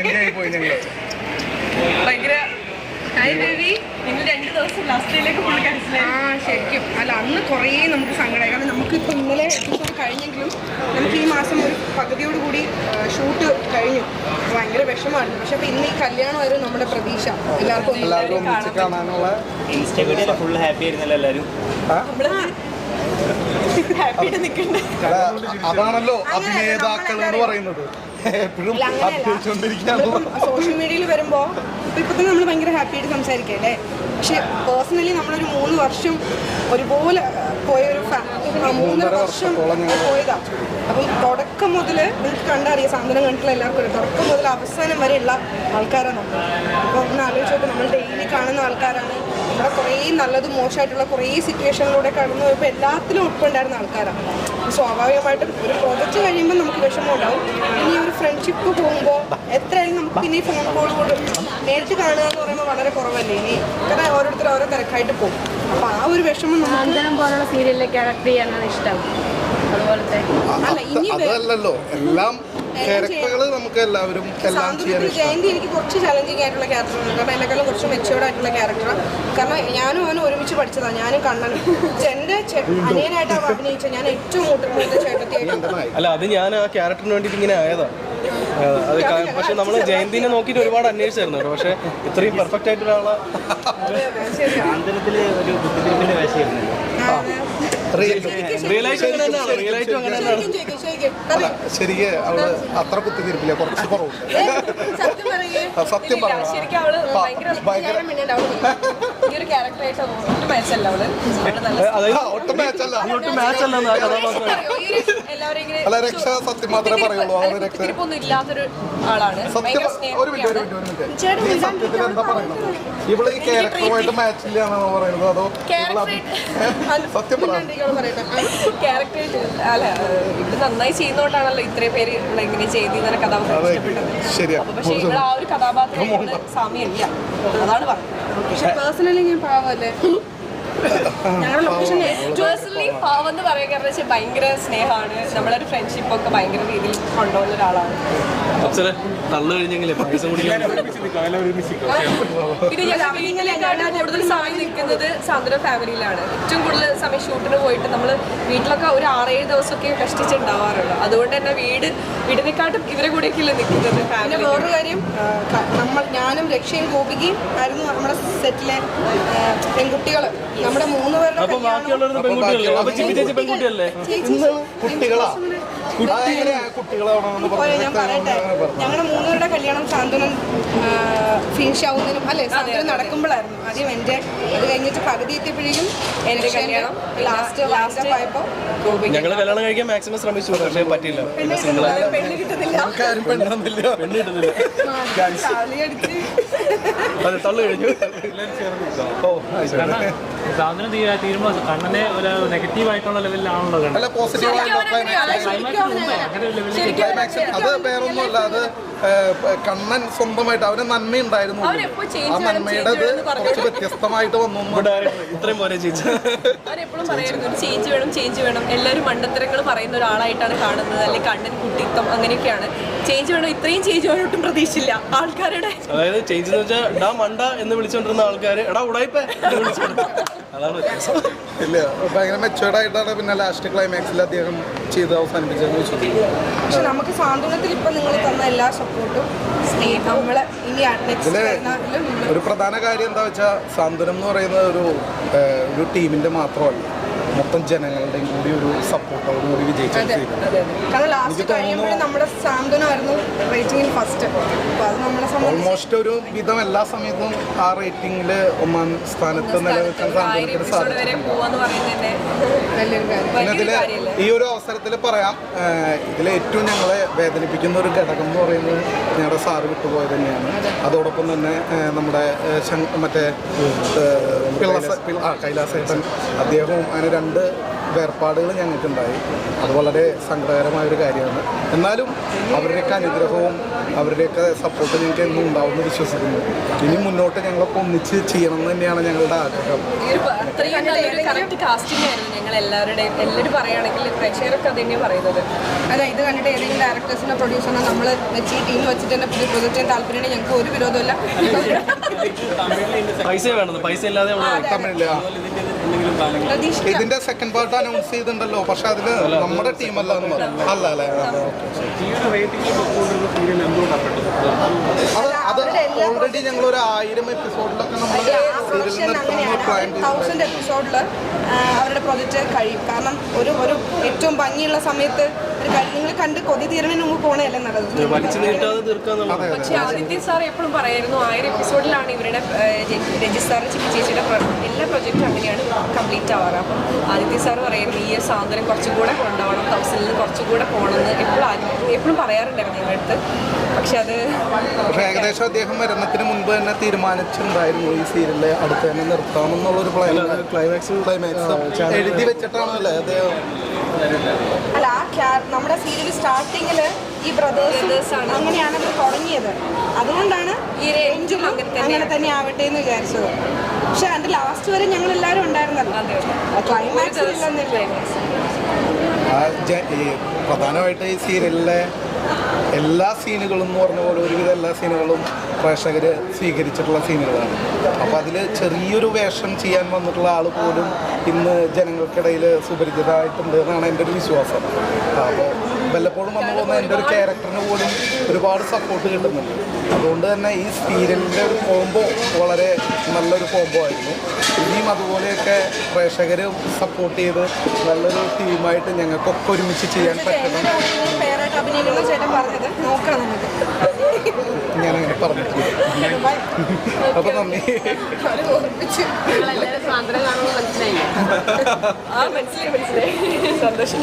ആശങ്കയായി പോയി ഞങ്ങൾ ഭയങ്കര ഹായ് ബേബി നിങ്ങൾ രണ്ട് ദിവസം ലാസ്റ്റ് ഡേയിലേക്ക് ഫുൾ ക്യാൻസലായി ആ ശരിക്കും. അല്ല അന്ന് കുറേ നമുക്ക് സങ്കടമായി കാരണം നമുക്ക് ഇപ്പോൾ ഇന്നലെ എപ്പിസോഡ് കഴിഞ്ഞെങ്കിലും നമുക്ക് ഈ മാസം ഒരു പകുതിയോട് കൂടി ഷൂട്ട് കഴിഞ്ഞു. ഭയങ്കര വിഷമമായിരുന്നു. പക്ഷെ അപ്പൊ ഇന്ന് ഈ കല്യാണമായിരുന്നു നമ്മുടെ പ്രതീക്ഷ. എല്ലാവർക്കും എല്ലാവർക്കും ഫുൾ ഹാപ്പി ആയിരുന്നല്ലോ എല്ലാവരും. അതാണല്ലോ അഭിനേതാക്കൾ എന്ന് പറയുന്നത്. എപ്പോഴും. സോഷ്യൽ മീഡിയയിൽ വരുമ്പോ തന്നെ നമ്മൾ ഭയങ്കര ഹാപ്പി ആയിട്ട് സംസാരിക്കല്ലേ പക്ഷെ പേഴ്സണലി നമ്മളൊരു മൂന്ന് വർഷം ഒരുപോലെ പോയൊരു ഒരു മൂന്നര വർഷം പോയതാ. അപ്പം തുടക്കം മുതൽ നിങ്ങൾക്ക് കണ്ടറിയാം സാന്ത്വനം കണ്ടിട്ടുള്ള എല്ലാവർക്കും തുടക്കം മുതൽ അവസാനം വരെയുള്ള ആൾക്കാരാണ് നമ്മൾ അപ്പൊ ഒന്ന് ആലോചിച്ച് നോക്കും നമ്മൾ ഡെയിലി കാണുന്ന ആൾക്കാരാണ്. നമ്മുടെ കുറേ നല്ലതും മോശമായിട്ടുള്ള കുറേ സിറ്റുവേഷനിലൂടെ കടന്നു പോയപ്പോൾ എല്ലാത്തിലും ഉൾക്കൊണ്ടായിരുന്ന ആൾക്കാരാണ്. സ്വാഭാവികമായിട്ടും ഒരു പ്രോജക്റ്റ് കഴിയുമ്പോൾ നമുക്ക് വിഷമം ഉണ്ടാവും. ഇനി ഒരു ഫ്രണ്ട്ഷിപ്പ് പോകുമ്പോൾ എത്രയായാലും നമുക്ക് പിന്നെ ഈ ഫോൺ കോൾ കൊണ്ട് നേരിട്ട് കാണുക എന്ന് പറയുമ്പോൾ വളരെ കുറവല്ലേ? ഇനി കാരണം ഓരോരുത്തർ ഓരോ തിരക്കായിട്ട് പോകും. അപ്പോൾ ആ ഒരു വിഷമം പോലുള്ള സീരിയലിലെ ക്യാരക്ടർ ചെയ്യാനാണ് ഇഷ്ടം. അതുപോലത്തെ. അല്ല ഇനി അതല്ലല്ലോ. എല്ലാം ക്യാരക്ടറുകൾ നമുക്ക് എല്ലാവരും എല്ലാം ചെയ്യാൻ ഇഷ്ടം. ജയന്തി എനിക്ക് കുറച്ച് ചലഞ്ചിങ് ആയിട്ടുള്ള ക്യാരക്ടറാണ് കാരണം എന്നെക്കാളും കുറച്ച് മെച്ചുവേർഡ് ആയിട്ടുള്ള ക്യാരക്ടറാണ് കാരണം ഞാനും അവനും ഒരുമിച്ച് പഠിച്ചതാണ്. ഞാനും കണ്ണനും എന്റെ അനിയനായിട്ടാണ് ചെ- അനിയനായിട്ട് അവൻ അഭിനയിച്ച ഞാൻ ഏറ്റവും കൂടുതൽ മൂത്ത ചേട്ടത്തിയായിട്ട് അല്ല അത് ഞാൻ ആ ക്യാരക്ടറിന് വേണ്ടിയിട്ട് ഇങ്ങനെ ആയതാ. അത് പക്ഷെ നമ്മൾ ജയന്തിനെ നോക്കിയിട്ട് ഒരുപാട് അന്വേഷിച്ചായിരുന്നു പക്ഷെ ഇത്രയും പെർഫെക്റ്റ് ആയിട്ട് ഒരാളെ ശരിക്കും ചോദിക്കും, ശരിക്കും. ശരിക്ക് അവൾ അത്ര കുത്തിത്തിരിപ്പില്ല. കുറച്ച് കുറവുണ്ട്. ഏ, സത്യം പറയേ ഒട്ടും മാച്ചല്ല ഒട്ടും മാച്ചല്ല മാച്ച് അല്ല. രക്ഷ സത്യം മാത്രമേ പറയുള്ളൂ. അവന് രക്ഷ ആളാണ്. സത്യം ഒരു മിനിറ്റ് ഒരു മിനിറ്റ് ഒരു മിനിറ്റ്. സത്യത്തിൽ എന്താ പറയുന്നത്? ഇവൾ ഈ ക്യാരക്ടറുമായിട്ട് മാച്ച് ഇല്ല എന്നാണ് പറയുന്നത്? അതോ സത്യം പറ. മിണ്ടാണ്ടിരിക്ക്, ക്യാരക്ടർ അല്ല ഇത് നന്നായി ചെയ്യുന്നോണ്ടാണല്ലോ ഇത്രയും പേര് ഇവിടെ ഇങ്ങനെ ചെയ്തി കഥാപാത്രം ശരിയാ. അപ്പൊ പക്ഷെ ആ ഒരു കഥാപാത്രം സാമ്യമില്ല അതാണ് പറഞ്ഞത്. പക്ഷെ പേഴ്സണലി ഞാൻ പാവല്ലേ? ഞങ്ങളുടെ ലൊക്കേഷൻ പേഴ്സണലി പാവം എന്ന് പറയാൻ കാരണം വെച്ചാൽ ഭയങ്കര സ്നേഹമാണ് നമ്മളൊരു ഫ്രണ്ട്ഷിപ്പ് ഒക്കെ ഭയങ്കര രീതിയിൽ കൊണ്ടുപോകുന്ന ഒരാളാണ്. ഇത് ഞാൻ ഫാമിലിയിലേക്കാണ് കൂടുതൽ സമയം നിൽക്കുന്നത് സാന്ദ്ര ഫാമിലിയിലാണ്. ഏറ്റവും കൂടുതൽ സമയം ഷൂട്ടിന് പോയിട്ട് നമ്മൾ വീട്ടിലൊക്കെ ഒരു ആറേഴ് ദിവസമൊക്കെ കഷ്ടിച്ചുണ്ടാവാറുള്ളൂ. അതുകൊണ്ട് തന്നെ വീട് വീടിനെക്കാട്ടും ഇവരെ കൂടെയൊക്കെയല്ലേ നിൽക്കുന്നത് പിന്നെ ഫാമിലി വേറൊരു കാര്യം നമ്മൾ ഞാനും രക്ഷയും ഗോപികയും ആയിരുന്നു നമ്മുടെ സെറ്റിലെ പെൺകുട്ടികൾ നമ്മുടെ മൂന്ന് പേരുടെ അപ്പൊ ബാക്കിയുള്ളവരുടെ പെൺകുട്ടിയല്ലേ അപ്പൊ ചിപ്പി ചേച്ചി പെൺകുട്ടിയല്ലേ കുട്ടികളാ? അതെങ്ങനെയാ കുട്ടികളാവണമെന്ന് ഓരോ ഞാൻ പറഞ്ഞിട്ട് പറയട്ടെ ഞങ്ങളുടെ മൂന്നുപേരുടെ കല്യാണം സാന്ത്വനം ഫിനിഷ് ആവുന്നതിനും അല്ലെ? സാന്ത്വനം നടക്കുമ്പോഴായിരുന്നു. ആദ്യം എന്റെ അത് കഴിഞ്ഞിട്ട് പകുതി എത്തിയപ്പോഴേക്കും എന്റെ കല്യാണം. ലാസ്റ്റ് ലാസ്റ്റ് ആയപ്പോ ഞങ്ങൾ കല്യാണം കഴിക്കാൻ മാക്സിമം ശ്രമിച്ചു പക്ഷേ സിംഗിൾ പെണ്ണ് കിട്ടുന്നില്ല. പെണ്ണ് കിട്ടുന്നില്ല. ചാളിയടിച്ച് അതെ തള്ളു കഴിഞ്ഞു. ഓ തീരുമ്പോൾ കണ്ണനെ ഒരു നെഗറ്റീവ് ആയിട്ടുള്ള ലെവലിലാണല്ലോ അല്ല പോസിറ്റീവ് അത് വേറൊന്നുമല്ല അത് കണ്ണൻ സ്വന്തമായിട്ട് അവന് നന്മയുണ്ടായിരുന്നു. ആ നന്മയുടെ കുറച്ച് വ്യത്യസ്തമായിട്ട് വന്നു ഇത്രയും പോലെ ചേച്ചി. അവരെപ്പോഴും ചേഞ്ച് വേണം ചേഞ്ച് വേണം. എല്ലാവരും മണ്ടത്തരങ്ങൾ പറയുന്ന ഒരാളായിട്ടാണ് കാണുന്നത്. അല്ലെങ്കിൽ കണ്ണൻ കുട്ടിത്തം അങ്ങനെയൊക്കെയാണ്. ചേഞ്ച് വേണം? ഇത്രയും ചേഞ്ച് വേണം ഒട്ടും പ്രതീക്ഷിച്ചില്ല ആൾക്കാരുടെ അതായത് ചേഞ്ച് എന്ന് വെച്ചാൽ ഡാ മണ്ട എന്ന് വിളിച്ചോണ്ടിരുന്ന ആൾക്കാര് എടാ ഉടായിപ്പേ വിളിച്ചോണ്ട് ഇല്ല ഭയങ്കര മെച്ചുവേർഡ് ആയിട്ടാണ് പിന്നെ ലാസ്റ്റ് ക്ലൈമാക്സിൽ അദ്ദേഹം ചെയ്ത് അവസാനിപ്പിച്ചതെന്ന് വെച്ചിട്ടുണ്ട്. പക്ഷെ നമുക്ക് സാന്ത്വനത്തിൽ ഇപ്പം നിങ്ങൾ തന്ന എല്ലാ സപ്പോർട്ടും സ്നേഹം നമ്മളെ ഇനി നെക്സ്റ്റ് ഇതിൽ ഒരു പ്രധാന കാര്യം എന്താ വെച്ചാൽ സാന്ത്വനം എന്ന് പറയുന്നത് ഒരു ഒരു ടീമിന്റെ മാത്രമല്ല. മൊത്തം ജനങ്ങളുടെയും കൂടി ഒരു സപ്പോർട്ടോട് കൂടി വിജയിച്ച ഓൾമോസ്റ്റ് ഒരു വിധം എല്ലാ സമയത്തും ആ റേറ്റിംഗിൽ ഒന്നാം സ്ഥാനത്ത് നിലനിൽക്കാൻ സാധിക്കും ഈ ഒരു അവസരത്തിൽ പറയാം ഇതിൽ ഇതിലെ ഏറ്റവും ഞങ്ങളെ വേദനിപ്പിക്കുന്ന ഒരു ഘടകം എന്ന് പറയുന്നത് ഞങ്ങളുടെ സാറ് വിട്ടുപോയത് തന്നെയാണ്. അതോടൊപ്പം തന്നെ നമ്മുടെ മറ്റേ കൈലാസേട്ടൻ. അദ്ദേഹവും അങ്ങനെ രണ്ട് വേർപാടുകൾ ഞങ്ങൾക്കുണ്ടായി. അത് വളരെ സങ്കടകരമായൊരു കാര്യമാണ്. എന്നാലും അവരുടെയൊക്കെ അനുഗ്രഹവും അവരുടെയൊക്കെ സപ്പോർട്ട് ഞങ്ങൾക്ക് എന്നും ഉണ്ടാവുമെന്ന് വിശ്വസിക്കുന്നു. ഇനി മുന്നോട്ട് ഞങ്ങളൊക്കെ ഒന്നിച്ച് ചെയ്യണം എന്ന് തന്നെയാണ് ഞങ്ങളുടെ ആഗ്രഹം. അത് ഇത് കണ്ടിട്ട് ഏതെങ്കിലും ഡയറക്ടേഴ്സിനോ പ്രൊഡ്യൂസറിനോ നമ്മൾ വെച്ച് ഈ ടീം വെച്ചിട്ട് തന്നെ പുതിയ പ്രൊജക്റ്റ് ചെയ്യാൻ ഞങ്ങൾക്ക് ഒരു വിരോധമില്ല പൈസ വേണം? പൈസ ഇല്ലാതെ നമ്മൾ ഇതിന്റെ സെക്കൻഡ് പാർട്ട് അനൗൺസ് ചെയ്തിട്ടുണ്ടല്ലോ. പക്ഷെ അതിൽ നമ്മുടെ ടീമല്ല എന്ന് പറഞ്ഞു. അല്ല അല്ലേ അത് ഓൾറെഡി ഞങ്ങൾ ഒരു ആയിരം എപ്പിസോഡിലൊക്കെ നമ്മൾ തൗസൻഡ് എപ്പിസോഡിൽ അവരുടെ പ്രൊജക്റ്റ് കഴിയും. കാരണം ഒരു ഒരു ഏറ്റവും ഭംഗിയുള്ള സമയത്ത് നിങ്ങൾ കണ്ട് കൊതി തീരണതിന് മുമ്പ് പോണല്ലേ നല്ലത്. പക്ഷെ ആദിത്യ സാർ എപ്പോഴും പറയായിരുന്നു ആയിരം എപ്പിസോഡിലാണ് ഇവരുടെ രജിത് സാർ ചിപ്പി ചേച്ചിയുടെ എല്ലാ പ്രൊജക്റ്റും അങ്ങനെയാണ് കംപ്ലീറ്റ് ആവാറ്. അപ്പം ആദിത്യ സാർ പറയുന്നു ഈ സാന്ത്വനം കുറച്ചും കൂടെ കൊണ്ടുപോകണം തൗസൻഡിൽ കുറച്ചും കൂടെ പോകണമെന്ന് എപ്പോഴും എപ്പോഴും പറയാറുണ്ടായിരുന്നു ഞങ്ങളുടെ അടുത്ത്. പക്ഷെ അത് പക്ഷെ ഏകദേശം അദ്ദേഹം മരണത്തിന് മുൻപ് തന്നെ തീരുമാനിച്ചിട്ടുണ്ടായിരുന്നു ഈ സീരിയൽ അടുത്ത് തന്നെ നിർത്താമെന്നുള്ളൊരു ക്ലൈമാക്സ് ക്ലൈമാക്സ് എഴുതി വെച്ചിട്ടാണല്ലേ അദ്ദേഹം അല്ല ആ ക്യാ- നമ്മുടെ സീരിയൽ സ്റ്റാർട്ടിങ്ങിൽ ഈ ബ്രദേഴ്സ് ആണ്. അങ്ങനെയാണ് അത് തുടങ്ങിയത്. അതുകൊണ്ടാണ് ഈ എഞ്ചും അങ്ങനെ തന്നെ. അങ്ങനെ തന്നെ ആവട്ടെ എന്ന് വിചാരിച്ചത്. പക്ഷെ അതിന്റെ ലാസ്റ്റ് വരെ ഞങ്ങൾ എല്ലാവരും ഉണ്ടായിരുന്നല്ലോ ക്ലൈമാക്സ് ഇല്ലെന്നില്ല? ആ പ്രധാനമായിട്ട് ഈ സീരിയലിലെ എല്ലാ സീനുകളും എന്ന് പറഞ്ഞ പോലെ ഒരുവിധം എല്ലാ സീനുകളും പ്രേക്ഷകർ സ്വീകരിച്ചിട്ടുള്ള സീനുകളാണ്. അപ്പോൾ അതിൽ ചെറിയൊരു വേഷം ചെയ്യാൻ വന്നിട്ടുള്ള ആൾ പോലും ഇന്ന് ജനങ്ങൾക്കിടയിൽ സുപരിചിതമായിട്ടുണ്ട് എന്നാണ് എന്റെ ഒരു വിശ്വാസം. അപ്പോൾ വല്ലപ്പോഴും വന്നു പോകുന്ന എന്റെ ഒരു ക്യാരക്ടറിന് പോലും ഒരുപാട് സപ്പോർട്ട് കിട്ടുന്നുണ്ട്. അതുകൊണ്ട് തന്നെ ഈ സീരിയലിന്റെ ഒരു കോംബോ വളരെ നല്ലൊരു കോംബോ ആയിരുന്നു. ഇനിയും അതുപോലെയൊക്കെ പ്രേക്ഷകർ സപ്പോർട്ട് ചെയ്ത് നല്ലൊരു ടീമായിട്ട് ഞങ്ങൾക്കൊക്കെ ഒരുമിച്ച് ചെയ്യാൻ പറ്റണം. അഭിനയിക്കുന്ന ചേട്ടൻ പറഞ്ഞത് നോക്കണം നമുക്ക് ഞാനങ്ങനെ പറഞ്ഞു അപ്പോൾ നന്ദി. മനസ്സിലായി മനസ്സിലായി. സന്തോഷം.